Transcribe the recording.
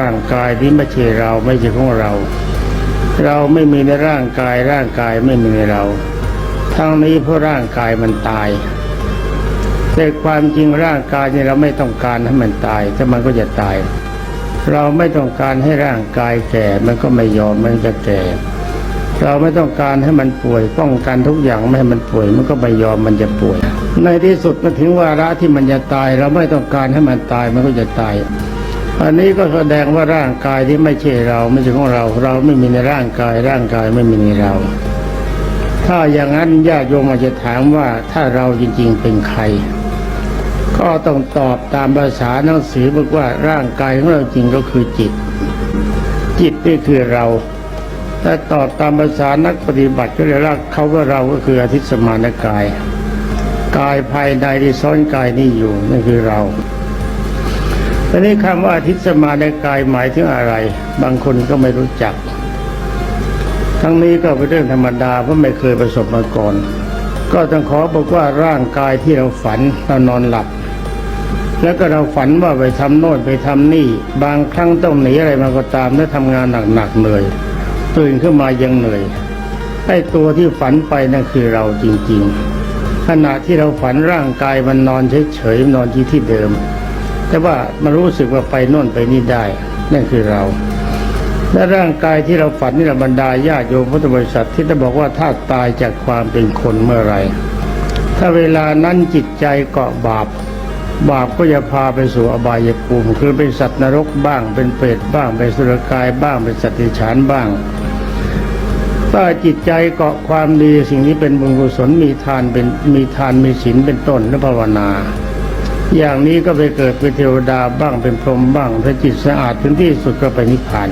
ร่างกายที่ไม่ใช่เราไม่ใช่ของเรา เราไม่มีในร่างกายร่างกายไม่มีในเรา ทั้งนี้เพราะร่างกายมันตาย แต่ความจริงร่างกายเนี่ยเราไม่ต้องการให้มันตายแต่มันก็จะตาย เราไม่ต้องการให้ร่างกายแก่มันก็ไม่ยอมมันจะแก่ เราไม่ต้องการให้มันป่วยป้องกันทุกอย่างไม่ให้มันป่วย มันก็ไม่ยอมมันจะป่วย ในที่สุดมาถึงวาระที่มันจะตาย เราไม่ต้องการให้มันตายมันก็จะตาย อันนี้ก็แสดงว่าร่างกายที่ไม่ใช่เราไม่ใช่ของเรา เราไม่มีในร่างกาย ร่างกายไม่มีในเรา ถ้าอย่างนั้นญาติโยมอาจจะถามว่าถ้าเราจริง ๆ เป็นใคร ก็ต้องตอบตามภาษาหนังสือบอกว่าร่างกายของเราจริงก็คือจิต จิตนี่คือเราถ้าตอบตามภาษานักปฏิบัติก็เรียกเขาว่าเราก็คืออาทิตย์สมานกาย กายภายในที่ซ้อนกายนี่อยู่นั่นคือเรา ทีนี้คำว่าอาทิตย์สมาในกายหมายถึงอะไร บางคนก็ไม่รู้จัก ทั้งนี้ก็เป็นเรื่องธรรมดาเพราะไม่เคยประสบมาก่อน ก็ต้องขอบอกว่าร่างกายที่เราฝันเรานอนหลับ แล้วก็เราฝันว่าไปทำโน่นไปทำนี่ บางครั้งต้องหนีอะไรมาก็ตามแล้วทำงานหนักๆเหนื่อยตื่นขึ้นมายังเหนื่อยไอ้ตัวที่ฝันไปนั่นคือเราจริง ๆ ขณะที่เราฝันร่างกายมันนอนเฉยๆนอนที่ที่เดิม แต่ว่ามันรู้สึกว่าไปโน่นไปนี่ได้ นั่นคือเรา และร่างกายที่เราฝันนี่แหละบรรดาญาติโยมพุทธบริษัทที่จะบอกว่าถ้าตายจากความเป็นคนเมื่อไรถ้าเวลานั้นจิตใจเกาะบาป บาปก็จะพาไปสู่อบายภูมิคือเป็นสัตว์นรกบ้าง เป็นเปรตบ้าง เป็นสุรกายบ้างเป็นสัตว์เดรัจฉานบ้างถ้าจิตใจเกาะความดีสิ่งนี้เป็นบุญกุศลมีทานเป็นมีทานมีศีลเป็นต้นและภาวนา อย่างนี้ก็ไปเกิดเป็นเทวดาบ้างเป็นพรหมบ้างถ้าจิตสะอาดถึงที่สุดก็ไปนิพพาน